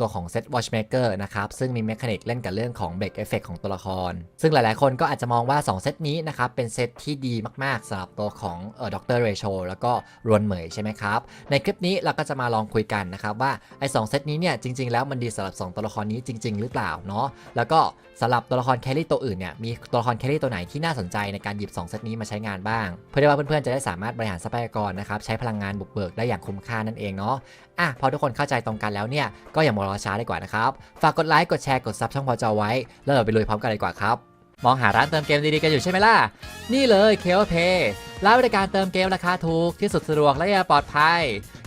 ตัวของเซต Watchmaker นะครับ ซึ่งมีเมคานิกเล่นกับเรื่องของเบรกเอฟเฟกของตัวละคร ซึ่งหลายๆ คนก็อาจจะมองว่า 2 เซตนี้นะครับ เป็นเซตที่ดีมาก ๆสำหรับตัวของเอ่อด็อกเตอร์เรโชแล้วก็รวนเหมยใช่ไหมครับ ในคลิปนี้เราก็จะมาลองคุยกันนะครับว่าไอ้สองเซตนี้เนี่ยจริง ๆ แล้วมันดีสำหรับ 2 ตัวละครนี้จริง ๆ หรือเปล่าเนาะแล้วก็สำหรับตัวละครแครี่ตัวอื่นเนี่ยมีตัวละครแครี่ตัวไหนที่น่าสนใจในการหยิบ2เซตนี้มาใช้งานบ้าง เพื่อที่ว่าเพื่อนๆจะได้สามารถบริหารทรัพยากรนะครับใช้พลังงานบุกเบิกได้อย่างคุ้มค่านั่นเองเนาะอะพอทุกคนเข้าใจตรงกันแล้วเนี่ยก็อย่ามารอช้าดีกว่านะครับฝากกดไลค์กดแชร์กดซับช่องพอจอไว้ แล้วเราไปลุยพร้อมกันเลยดีกว่าครับมองหาร้านเติมเกมดีๆกันอยู่ใช่ไหมล่ะ นี่เลยเค o เพย์ร้านบริการเติมเกมราคาถูกที่สุดสะดวกและปลอดภัย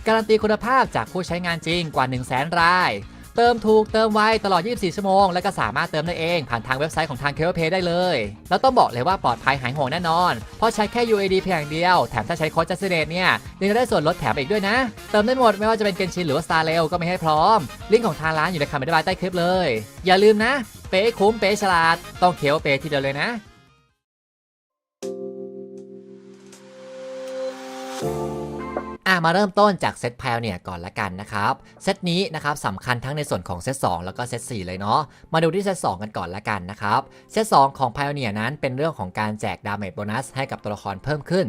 การันตีคุณภาพจากผู้ใช้งานจริงกว่า 1 0 0 0 0แสนราย เติมถูกเติมไวตลอด 24 ชั่วโมง และก็สามารถเติมได้เองผ่านทางเว็บไซต์ของทางเค o เพย์ได้เลย แล้วต้องบอกเลยว่าปลอดภัยหายห่วงแน่นอน เพราะใช้แค่ UAD เพียงอย่างเดียว แถมถ้าใช้โค้ดจัสเดตเนี่ยยังจะได้ส่วนลดแถมอีกด้วยนะ เติมได้หมดไม่ว่าจะเป็นเกนชินหรือว่า Star Rail ก็ไมีให้พร้อม ลิงก์ของทางร้านอยู่ในคำอธิบายใต้คลิปเลย อย่าลืมนะ เป๊ะคุ้มเป๊ะฉลาด ต้องเค o เพย์ทีเดียวเลยนะ อะมาเริ่มต้นจากเซตพ o เนี่ยก่อนละกันนะครับ เซตนี้นะครับสำคัญทั้งในส่วนของเซต2แล้วก็เซต4เลยเนาะ มาดูที่เซต2กันก่อนละกันนะครับ เซต2ของ Pioneer นั้นเป็นเรื่องของการแจกดาเมจโบนัสให้กับตัวละครเพิ่มขึ้น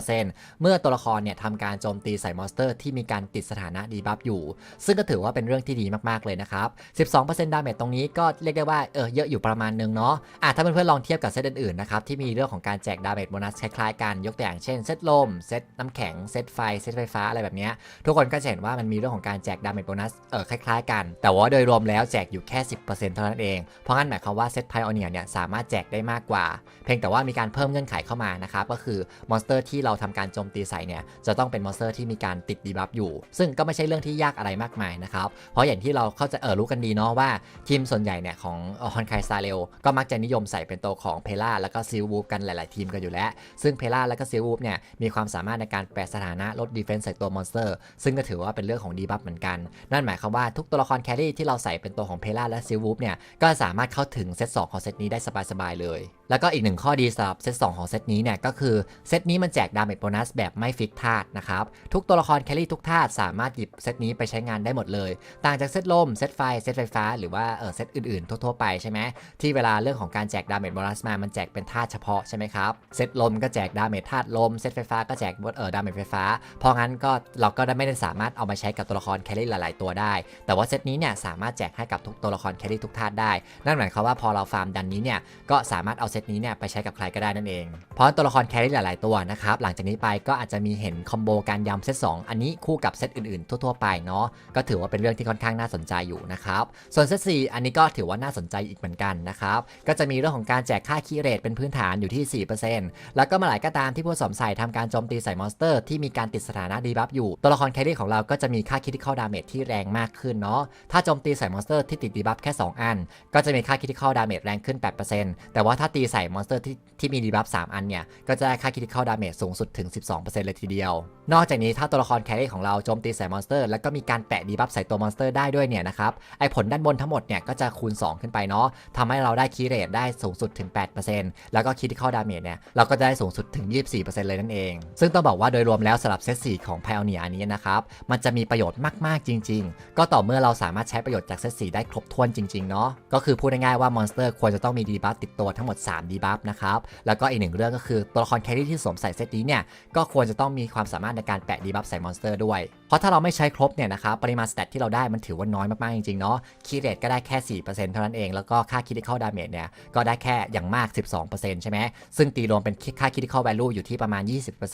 12%เมื่อตัวละครเนี่ยทำการโจมตีใส่มอนสเตอร์ที่มีการติดสถานะดีบัฟอยู่ ซึ่งก็ถือว่าเป็นเรื่องที่ดีมากๆเลยนะครับ 12%ดาเมจตรงนี้ก็เรียกได้ว่าเออเยอะอยู่ประมาณนึงเนาะ อะถ้าเพื่อนๆลองเทียบกับเซตอื่นๆนะครับที่มีเรื่องของการแจกดาเมจโบนัสคล้ายๆกันยกตัวอย่างเช่นเซตลมเซตน้ำแข็งเซตไฟเซตไฟฟ้าอะไรแบบนี้ทุกคนก็จะเห็นว่ามันมีเรื่องของการแจกดาเมจโบนัสเออคล้าย ๆ กัน แต่ว่าโดยรวมแล้วแจกอยู่แค่ 10%เท่านั้นเอง เพราะงั้นหมายความว่าเซตไพออเนียเนี่ยสามารถแจกได้มากกว่า เพียงแต่ว่ามีการเพิ่มเงื่อนไขเข้ามานะครับก็คือมอนสเตอร์ที่เราทำการโจมตีใส่เนี่ยจะต้องเป็นมอนสเตอร์ที่มีการติดดีบัฟอยู่ ซึ่งก็ไม่ใช่เรื่องที่ยากอะไรมากมายนะครับเพราะอย่างที่เราเข้าใจเออรู้กันดีเนาะว่าทีมส่วนใหญ่เนี่ยของฮอนไคซาเรลก็มักจะนิยมใส่เป็นตัวของเพล่าแล้วก็ซิลวูฟกันหลาย ๆ ทีมกันอยู่แล้ว ซึ่งเพล่าแล้วก็ซิลวูฟเนี่ยมีความสามารถในการแปลสถานะลดดีเฟนส์ใส่ตัวมอนสเตอร์ซึ่งก็ถือว่าเป็นเรื่องของดีบัฟเหมือนกัน นั่นหมายความว่าทุกตัวละครแครี่ที่เราใส่เป็นตัวของเพล่าและซิลวูฟเนี่ยก็สามารถเข้าถึงเซต2ของเซตนี้ได้สบายๆเลย แล้วก็อีกหนึ่งข้อดีสำหรับเซต2ของเซตนี้เนี่ยก็คือเซตนี้มันแจกดาเมจโบนัสแบบไม่ฟิกธาตุนะครับ ทุกตัวละครแคลรี่ทุกธาตุสามารถหยิบเซตนี้ไปใช้งานได้หมดเลย ต่างจากเซตลมเซตไฟเซตไฟฟ้า หรือว่าเออเซตอื่นๆ ทั่วๆไปใช่ไหมที่เวลาเรื่องของการแจกดาเมจโบนัสมามันแจกเป็นธาตุเฉพาะใช่ไหมครับเซตลมก็แจกดาเมจธาตุลมเซตไฟฟ้าก็แจกเออดาเมจไฟฟ้า เพราะงั้นก็เราก็ได้ไม่ได้สามารถเอามาใช้กับตัวละครแคลรี่หลายๆตัวได้ แต่ว่าเซตนี้เนี่ยสามารถแจกให้กับทุกตัวละครแคลรี่ทุกธาตุได้ นั่นหมายความว่าพอเราฟาร์มดันนี้เนี่ยก็สามารถเอาเซตนี้เนี่ยไปใช้กับใครก็ได้นั่นเอง เพราะตัวละครแครี่หลาย ๆ ตัวนะครับ หลังจากนี้ไปก็อาจจะมีเห็นคอมโบการยำเซต2อันนี้คู่กับเซตอื่น ๆ ทั่ว ๆ ไปเนาะ ก็ถือว่าเป็นเรื่องที่ค่อนข้างน่าสนใจอยู่นะครับ ส่วนเซต4อันนี้ก็ถือว่าน่าสนใจอีกเหมือนกันนะครับ ก็จะมีเรื่องของการแจกค่าคีย์เรทเป็นพื้นฐานอยู่ที่ 4%แล้วก็มื่อไหร่ก็ตามที่ผู้สวมใส่ทำการโจมตีใส่มอนสเตอร์ที่มีการติดสถานะดีบัฟอยู่ ตัวละครแครี่ของเราก็จะมีค่าคิดที่เข้าดาเมจที่แรงมากขึ้นเนาะ ถ้าโจมตีใส่มอนสเตอร์ที่ติดดีบัฟแค่ 2 อัน ก็จะมีค่าคิดที่เข้าดาเมจแรงขึ้น 8%แต่ว่าถ้าตีใส่มอนสเตอร์ที่ที่มีดีบัฟ3อันเนี่ย ก็จะได้ค่าคิดที่เข้าดาเมจสูงสุดถึง 12%เลยทีเดียว นอกจากนี้ถ้าตัวละครแครี่ของเราโจมตีใส่มอนสเตอร์แล้วก็มีการแปะดีบัฟใส่ตัวมอนสเตอร์ได้ด้วยเนี่ยนะครับ ไอผลด้านบนทั้งหมดเนี่ยก็จะคูณ 2 ขึ้นไปเนาะทำให้เราได้คีย์เรทได้สูงสุดถึง 8%แล้วก็คิดที่เข้าดาเมจเนี่ยเราก็จะได้สูงสุดถึง 24%เลยนั่นเอง ซึ่งต้องบอกว่าโดยรวมแล้วสำหรับเซต4ของ Pioneer อันนี้นะครับมันจะมีประโยชน์มากๆจริง ๆ ก็ต่อเมื่อเราสามารถใช้ประโยชน์จากเซต4ได้ครบถ้วนจริงๆเนาะก็คือพูดง่ายๆว่ามอนสเตอร์ควรจะต้องมีดีบัฟติดตัวทั้งหมด3ดีบัฟนะครับ แล้วก็อีกหนึ่งเรื่องก็คือตัวละครแครี่ที่สวมใส่เซตนี้เนี่ย ก็ควรจะต้องมีความสามารถในการแปะดีบัฟใส่มอนสเตอร์ด้วย ราะถ้าเราไม่ใช้ครบเนี่ยนะครับปริมาณสเตตที่เราได้มันถือว่าน้อยมาก ๆ จริง ๆ เนาะคีย์เรทก็ได้แค่ 4%เท่านั้นเอง แล้วก็ค่าคิดที่เข้าดาเมจเนี่ยก็ได้แค่อย่างมาก 12%ใช่ไหมซึ่งตีรวมเป็นค่าคิดที่เข้า value อยู่ที่ประมาณ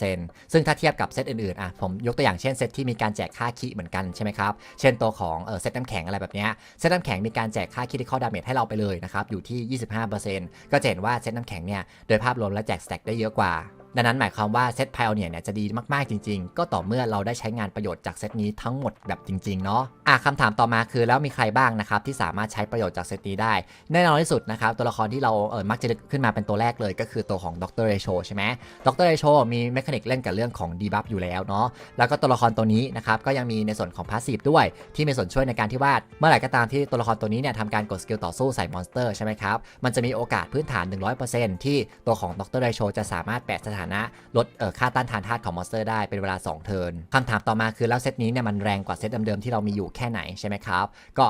20%ซึ่งถ้าเทียบกับเซตอื่น ๆ อะผมยกตัวอย่างเช่นเซตที่มีการแจกค่าคิเหมือนกันใช่ไหมครับเช่นตัวของเออเซตน้ำแข็งอะไรแบบเนี้ยเซตน้ำแข็งมีการแจกค่าคิดที่เข้าดาเมจให้เราไปเลยนะครับอยู่ที่ 25%ก็จะเห็นว่าเซตน้ำแข็งเนี่ยโดยภาพรวมแล้วแจกสแต็กได้เยอะกว่า ดังนั้นหมายความว่าเซตไพโอเนียเนี่ยจะดีมากๆจริง ๆ ก็ต่อเมื่อเราได้ใช้งานประโยชน์จากเซตนี้ทั้งหมดแบบจริงๆเนาะอะคำถามต่อมาคือแล้วมีใครบ้างนะครับที่สามารถใช้ประโยชน์จากเซตนี้ได้ แน่นอนที่สุดนะครับตัวละครที่เราเออมักจะนึกขึ้นมาเป็นตัวแรกเลยก็คือตัวของดรเรโชใช่ไหมดรเรโชมีเมคานิกเล่นกับเรื่องของดีบัฟอยู่แล้วเนาะแล้วก็ตัวละครตัวนี้นะครับก็ยังมีในส่วนของพาสซีฟด้วย ที่มีส่วนช่วยในการที่ว่าเมื่อไหร่ก็ตามที่ตัวละครตัวนี้เนี่ยทำการกดสกิลต่อสู้ใส่มอนสเตอร์ใช่ไหมครับมันจะมีโอกาสพื้นฐาน 100%ที่ตัวของดรเรโชจะสามารถแปะสถถานะลดค่าต้านทานธาตุของมอนสเตอร์ได้เป็นเวลา 2 เทิร์นคำถามต่อมาคือแล้วเซตนี้เนี่ยมันแรงกว่าเซตเดิมๆที่เรามีอยู่แค่ไหนใช่ไหมครับ ก็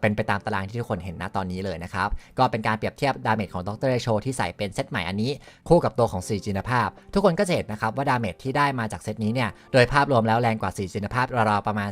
เป็นไปตามตารางที่ทุกคนเห็นณตอนนี้เลยนะครับ ก็เป็นการเปรียบเทียบดาเมจของดรเรโชที่ใส่เป็นเซตใหม่อันนี้ คู่กับตัวของสีจินภาพ ทุกคนก็จะเห็นนะครับว่าดาเมจที่ได้มาจากเซตนี้เนี่ยโดยภาพรวมแล้วแรงกว่าสีจินภาพราวๆประมาณ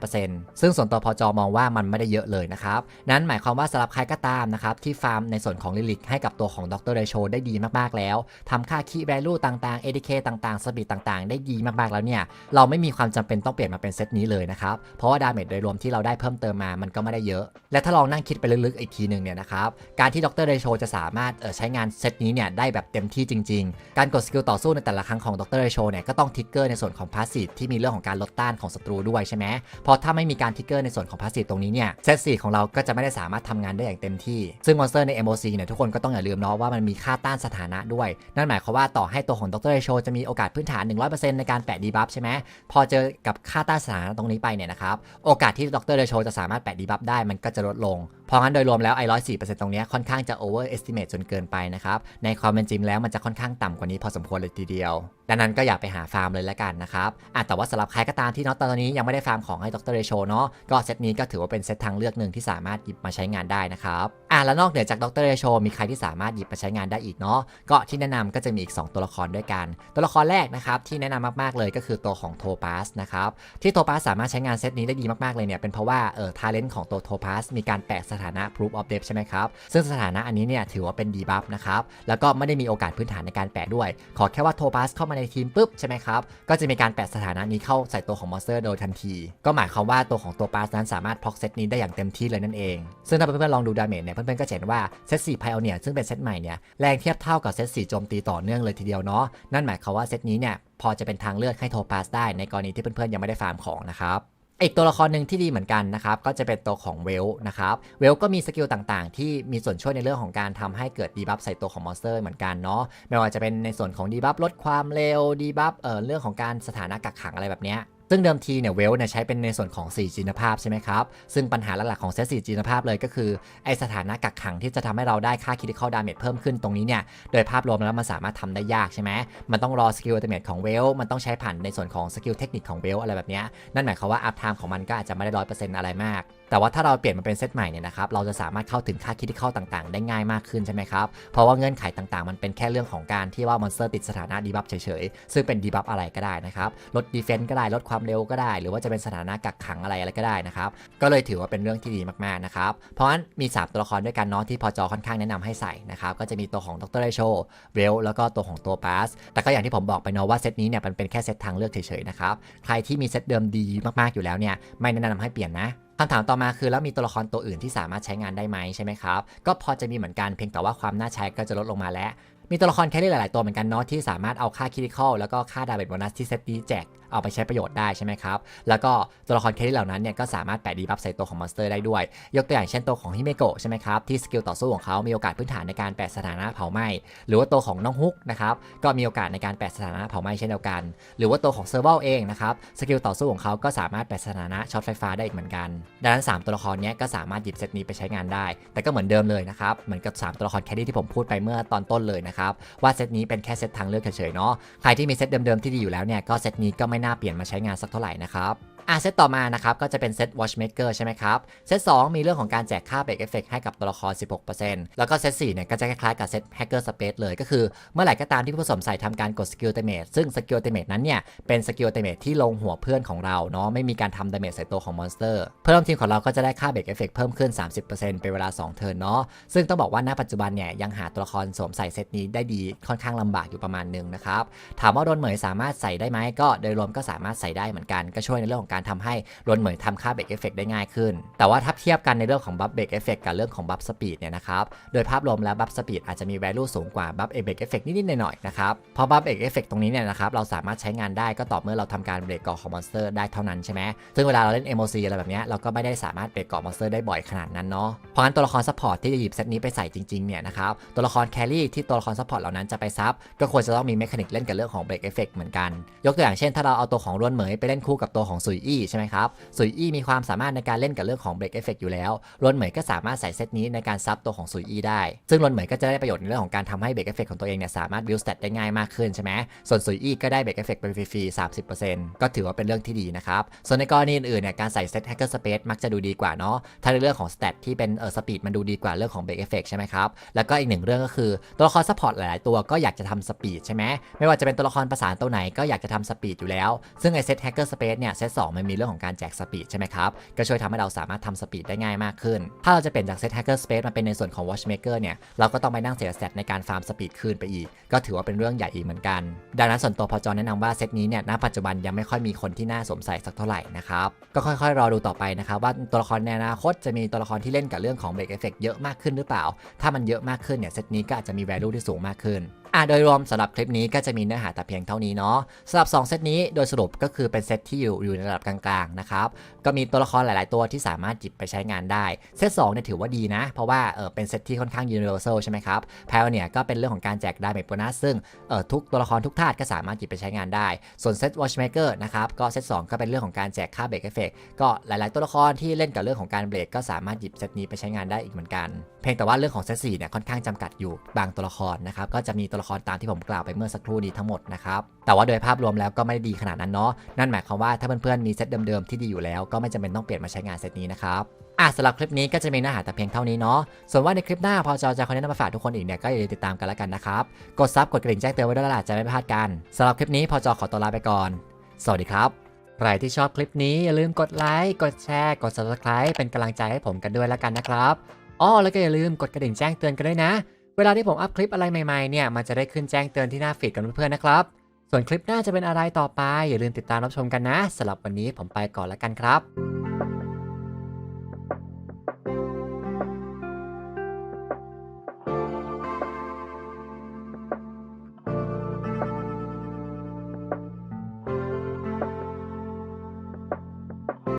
4-5%ซึ่งส่วนตัวพอจอมองว่ามันไม่ได้เยอะเลยนะครับนั้นหมายความว่าสำหรับใครก็ตามนะครับที่ฟาร์มในส่วนของลิลิกให้กับตัวของดรเรโชได้ดีมากๆแล้วทำค่าคีย์แวลูต่างๆ ADK ต่างๆสปีดต่างๆ ได้ดีมากๆแล้วเนี่ย เราไม่มีความจำเป็นต้องเปลี่ยนมาเป็นเซตนี้เลยนะครับ เพราะว่าดาเมจโดยรวมที่เราได้เพิ่มเติมมามันก็ไม่ได้เยอะ และถ้าลองนั่งคิดไปลึกๆอีกทีหนึ่งเนี่ยนะครับ การที่ดรเรโชจะสามารถเออใช้งานเซตนี้เนี่ยได้แบบเต็มที่จริง ๆ การกดสกิลต่อสู้ในแต่ละครั้งของดรเรโชเนี่ยก็ต้องทิกเกอร์ในส่วนของพาสซีฟที่มีเรื่องของการลดต้านของศัตรูด้วยใช่ไหมเพราะถ้าไม่มีการทิกเกอร์ในส่วนของพาสซีฟตรงนี้เนี่ยเซตสี่ของเราก็จะไม่ได้สามารถทำงานได้อย่างเต็มที่ ซึ่งมอนสเตอร์ใน MOC เนี่ยทุกคนก็ต้องอย่าลืมเนาะว่ามันมีค่าต้านสถานะด้วย นั่นหมายความว่าต่อให้ตัวของดรเรโชจะมีโอกาสพื้นฐาน 100%ในการแปะดีบัฟใช่ไหมพอเจอกับค่าต้านสถานะตรงนี้ไปเนี่ยนะครับโอกาสที่ดรเรโชจะสามารถแปะดีบัฟได้มันก็จะลดลง เพราะงั้นโดยรวมแล้วไอ้ร้อยสี่เปอร์เซ็นต์ตรงนี้ค่อนข้างจะโอเวอร์เอสติเมตจนเกินไปนะครับในความเป็นจริงแล้วมันจะค่อนข้างต่ำกว่านี้พอสมควรเลยทีเดียวดังนั้นก็อย่าไปหาฟาร์มเลยละกันนะครับอะแต่ว่าสำหรับใครก็ตามที่นาะตอนนี้ยังไม่ได้ฟาร์มของให้ดรเรโชเนาะ ก็เซตนี้ก็ถือว่าเป็นเซตทางเลือกหนึ่งที่สามารถหยิบมาใช้งานได้นะครับอะแล้วนอกเหนือจากดรเรโชมีใครที่สามารถหยิบมาใช้งานได้อีกเนาะ ก็ที่แนะนำก็จะมีอีก 2 ตัวละครด้วยกัน ตัวละครแรกนะครับที่แนะนำมากๆเลยก็คือตัวของโทปัสนะครับ ที่โทปัสสามารถใช้งานเซตนี้ได้ดีมากๆเลยเนี่ยเป็นเพราะว่าเออทาเลนต์ของตัวโทปัสมีการแปะสถานะ proof of death ใช่ไหมครับ ซึ่งสถานะอันนี้เนี่ยถือว่าเป็นดีบัฟนะครับ แล้วก็ไม่ได้มีโอกาสพื้นฐานในการแปะด้วย ขอแค่ว่าโทปัสเข้ามาในทีมปุ๊บใช่ไหมครับ ก็จะมีการแปะสถานะนี้เข้าใส่ตัวของมอนสเตอร์โดยทันที ก็หมายความว่าตัวของตัวปาสนั้นสามารถพอกเซตนี้ได้อย่างเต็มที่เลยนั่นเอง ซึ่งถ้าเพื่อนๆลองดูดาเมจเนี่ยเพื่อนๆก็จะเห็นว่าเซตสี่ไพเอลเนี่ยซึ่งเป็นเซตใหม่เนี่ยแรงเทียบเท่ากับเซตสี่โจมตีต่อเนื่องเลยทีเดียวเนาะนั่นหมายความว่าเซตนี้เนี่ยพอจะเป็นทางเลือกให้โทปาสได้ในกรณีที่เพื่อนๆยังไม่ได้ฟาร์มของนะครับ อีกตัวละครหนึ่งที่ดีเหมือนกันนะครับก็จะเป็นตัวของเวลนะครับเวลก็มีสกิลต่างๆ ที่มีส่วนช่วยในเรื่องของการทำให้เกิดดีบัฟใส่ตัวของมอนสเตอร์เหมือนกันเนาะไม่ว่าจะเป็นในส่วนของดีบัฟลดความเร็วดีบัฟเอ่อเรื่องของการสถานะกักขังอะไรแบบเนี้ย ซึ่งเดิมทีเนี่ยเวลเนี่ยใช้เป็นในส่วนของ 4 จีนภาพใช่ไหมครับ ซึ่งปัญหาหลักๆของเซต4จีนภาพเลยก็คือ ไอสถานะกักขังที่จะทำให้เราได้ค่าคิดเข้าดาเมจเพิ่มขึ้นตรงนี้เนี่ย โดยภาพรวมแล้วมันสามารถทำได้ยากใช่ไหม มันต้องรอสกิลอัตเมทของเวล มันต้องใช้ผ่านในส่วนของสกิลเทคนิคของเวลอะไรแบบนี้ นั่นหมายความว่าอัพไทม์ของมันก็อาจจะไม่ได้ร้อยเปอร์เซ็นต์อะไรมากแต่ว่าถ้าเราเปลี่ยนมาเป็นเซตใหม่เนี่ยนะครับ เราจะสามารถเข้าถึงค่าคิดที่เข้าต่างๆ ได้ง่ายมากขึ้นใช่ไหมครับ เพราะว่าเงื่อนไขต่างๆ มันเป็นแค่เรื่องของการที่ว่ามอนสเตอร์ติดสถานะดีบัฟเฉยๆ ซึ่งเป็นดีบัฟอะไรก็ได้นะครับ ลดดีเฟนต์ก็ได้ ลดความเร็วก็ได้ หรือว่าจะเป็นสถานะกักขังอะไรอะไรก็ได้นะครับ ก็เลยถือว่าเป็นเรื่องที่ดีมากๆนะครับ เพราะฉะนั้นมี 3 ตัวละครด้วยกันเนาะที่พอจอค่อนข้างแนะนำให้ใส่นะครับ ก็จะมีตัวของดรเรโชเวลแล้วก็ตัวของตัวปาสแต่ก็อย่างที่ผมบอกไปเนาะว่าเซตนี้เนี่ยมันเป็นแค่เซตทางเลือกเฉยๆนะครับ ใครที่มีเซตเดิมดีมากๆอยู่แล้วเนี่ยไม่แนะนำให้เปลี่ยนนะ คำถามต่อมาคือแล้วมีตัวละครตัวอื่นที่สามารถใช้งานได้ไหมใช่ไหมครับ ก็พอจะมีเหมือนกันเพียงแต่ว่าความน่าใช้ก็จะลดลงมาแล้ว มีตัวละครแครี่หลาย ๆ ตัวเหมือนกันเนาะที่สามารถเอาค่าคริติคอลแล้วก็ค่าดาเมจโบนัสที่เซตนี้แจก เอาไปใช้ประโยชน์ได้ใช่ไหมครับ แล้วก็ตัวละครแครี่เหล่านั้นเนี่ยก็สามารถแปะดีบัฟใส่ตัวของมอนสเตอร์ได้ด้วย ยกตัวอย่างเช่นตัวของฮิเมโกะใช่ไหมครับที่สกิลต่อสู้ของเขามีโอกาสพื้นฐานในการแปะสถานะเผาไหม้หรือว่าตัวของน้องฮุกนะครับก็มีโอกาสในการแปะสถานะเผาไหม้เช่นเดียวกัน หรือว่าตัวของเซอร์เวลเองนะครับสกิลต่อสู้ของเขาก็สามารถแปะสถานะช็อตไฟฟ้าได้อีกเหมือนกัน ดังนั้น 3 ตัวละครนี้ก็สามารถหยิบเซตนี้ไปใช้งานได้ แต่ก็เหมือนเดิมเลยนะครับเหมือนกับ 3 ตัวละครแครี่ที่ผมพูดไปเมื่อตอนต้นเลยนะครับว่าเซตนี้เป็นแค่เซตทางเลือกเฉยๆเนาะใครที่มีเซตเดิมๆที่ดีอยู่แล้วเนี่ยก็เซตนี้ก็ไม่น่าเปลี่ยนมาใช้งานสักเท่าไหร่นะครับ อะเซตต่อมานะครับก็จะเป็นเซต Watchmaker ใช่ไหมครับ เซต2มีเรื่องของการแจกค่าเบรกเอฟเฟกให้กับตัวละคร 16%แล้วก็เซต4เนี่ยก็จะคล้ายๆกับเซต Hacker Space เลยก็คือเมื่อไหร่ก็ตามที่ผู้สมใส่ทำการกดสกิลเตเมทซึ่งสกิลเตเมทนั้นเนี่ยเป็นสกิลเตเมทที่ลงหัวเพื่อนของเราเนาะไม่มีการทำดาเมจใส่ตัวของมอนสเตอร์เพื่อนร่วมทีมของเราก็จะได้ค่าเบรกเอฟเฟกเพิ่มขึ้น 30%เป็นเวลา 2 เทิร์นเนาะซึ่งต้องบอกว่าณปัจจุบันเนี่ยยังหาตัวละครสวมใส่เซตนี้ได้ดีค่อนข้างลำบากอยู่ประมาณนึงนะครับถามว่าโดนเหมยสามารถใส่ได้ไหมก็โดยรวมก็สามารถใส่ได้เหมือนกันก็ช่วยในเรื่องของการทำให้โดนเหมยทำค่าเบรกเอฟเฟกได้ง่ายขึ้น แต่ว่าถ้าเทียบกันในเรื่องของบัฟเบรกเอฟเฟกกับเรื่องของบัฟสปีดเนี่ยนะครับ โดยภาพรวมแล้วบัฟสปีดอาจจะมี value สูงกว่าบัฟเบรกเอฟเฟกนิดๆหน่อยๆนะครับเพราะบัฟเบรกเอฟเฟกตรงนี้เนี่ยนะครับเราสามารถใช้งานได้ก็ต่อเมื่อเราทำการเบรกเกาะของมอนสเตอร์ได้เท่านั้นใช่ไหมซึ่งเวลาเราเล่น MOC อะไรแบบนี้เราก็ไม่ได้สามารถเบรกเกาะมอนสเตอร์ได้บ่อยขนาดนั้นเนาะเพราะงั้นตัวละครซัพพอร์ตที่จะหยิบเซตนี้ไปใส่จริงๆเนี่ยนะครับตัวละครแครี่ที่ตัวละครซัพพอร์ตเหล่านั้นจะไปซับก็ควรจะต้องมีเมคานิกเล่นกับเรื่องของเบรกเอฟเฟกเหมือนกัน ยกตัวอย่างเช่นถ้าเราเอาตัวของรวนเหมยไปเล่นคู่กับตัวของซุยอี้ใช่ไหมครับสุยอี้มีความสามารถในการเล่นกับเรื่องของเบรกเอฟเฟกอยู่แล้วรวนเหมยก็สามารถใส่เซตนี้ในการซับตัวของสุยอี้ได้ ซึ่งรวนเหมยก็จะได้ประโยชน์ในเรื่องของการทำให้เบรกเอฟเฟกของตัวเองเนี่ยสามารถบิวสเตตได้ง่ายมากขึ้นใช่ไหมส่วนสุยอี้ก็ได้เบรกเอฟเฟกเป็นฟรีๆ30%ก็ถือว่าเป็นเรื่องที่ดีนะครับส่วนในกรณีอื่นๆเนี่ยการใส่เซตแฮกเกอร์สเปซมักจะดูดีกว่าเนาะถ้าในเรื่องของสเตตที่เป็นเออสปีดมันดูดีกว่าเรื่องของเบรกเอฟเฟกใช่ไหมครับแล้วก็อีกหนึ่งเรื่องก็คือตัวละครซัพพอร์ตหลายๆตัวก็อยากจะทำสปีดใช่ไหมไม่ว่าจะเป็นตัวละครประสานตัวไหนก็อยากจะทำสปีดอยู่แล้ว ซึ่งไอเซตแฮกเกอร์สเปซเนี่ยเซตสมันมีเรื่องของการแจกสปีดใช่ไหมครับ ก็ช่วยทำให้เราสามารถทำสปีดได้ง่ายมากขึ้น ถ้าเราจะเปลี่ยนจากเซตแฮกเกอร์สเปซมาเป็นในส่วนของ Watchmaker เนี่ย เราก็ต้องไปนั่งเสียสเตในการฟาร์มสปีดคืนไปอีก ก็ถือว่าเป็นเรื่องใหญ่อีกเหมือนกัน ดังนั้นส่วนตัวพอจอแนะนำว่าเซตนี้เนี่ย ณ ปัจจุบันยังไม่ค่อยมีคนที่น่าสวมใส่สักเท่าไหร่นะครับ ก็ค่อยๆ รอดูต่อไปนะครับว่าตัวละครในอนาคตจะมีตัวละครที่เล่นกับเรื่องของเบรกเอฟเฟกเยอะมากขึ้นหรือเปล่า ถ้ามันเยอะมากขึ้นเนี่ยเซตนี้ก็อาจจะมี value ที่สูงมากขึ้น อะโดยรวมสำหรับคลิปนี้ก็จะมีเนื้อหาแต่เพียงเท่านี้เนาะสำหรับ 2 เซตนี้โดยสรุปก็คือเป็นเซตที่อยู่อยู่ในระดับกลางๆนะครับก็มีตัวละครหลาย ๆ ตัวที่สามารถจิบไปใช้งานได้ เซต2เนี่ยถือว่าดีนะ เพราะว่าเออเป็นเซตที่ค่อนข้าง universal ใช่ไหมครับแพลเนี่ยก็เป็นเรื่องของการแจกดาเมจโบนัสซึ่งเออทุกตัวละครทุกธาตุก็สามารถจิบไปใช้งานได้ ส่วนเซต watchmaker นะครับก็เซต2ก็เป็นเรื่องของการแจกค่าเบรกเอฟเฟกก็หลาย ๆ ตัวละครที่เล่นกับเรื่องของการเบรกก็สามารถหยิบเซตนี้ไปใช้งานได้อีกเหมือนกัน เพียงแต่ว่าเรื่องของเซต4เนี่ยค่อนข้างจำกัดอยู่บางตัวละครนะครับก็จะมีตัวละครตามที่ผมกล่าวไปเมื่อสักครู่นี้ทั้งหมดนะครับแต่ว่าโดยภาพรวมแล้วก็ไม่ได้ดีขนาดนั้นเนาะนั่นหมายความว่าถ้าเพื่อนๆมีเซตเดิมๆที่ดีอยู่แล้วก็ไม่จำเป็นต้องเปลี่ยนมาใช้งานเซตนี้นะครับอะสำหรับคลิปนี้ก็จะมีเนื้อหาแต่เพียงเท่านี้เนาะ ส่วนว่าในคลิปหน้าพอจะจะคอนเทนต์มาฝากทุกคนอีกเนี่ยก็อย่าลืมติดตามกันแล้วกันนะครับ กดซับกดกระดิ่งแจ้งเตือนไว้ด้วยล่ะจะไม่พลาดกันสำหรับคลิปนี้พอจอขอตัวลาไปก่อน สวัสดีครับ ใครที่ชอบคลิปนี้อย่าลืมกดไลค์ กดแชร์ กด subscribe เป็นกำลังใจให้ผมกันด้วยแล้วกันนะครับ อ๋อแล้วก็อย่าลืมกดกระดิ่งแจ้งเตือนกันด้วยนะ เวลาที่ผมอัพคลิปอะไรใหม่ๆเนี่ยมันจะได้ขึ้นแจ้งเตือนที่หน้าฟีดกันเพื่อนๆนะครับ ส่วนคลิปหน้าจะเป็นอะไรต่อไป อย่าลืมติดตามรับชมกันนะสำหรับวันนี้ผมไปก่อนแล้วกันครับ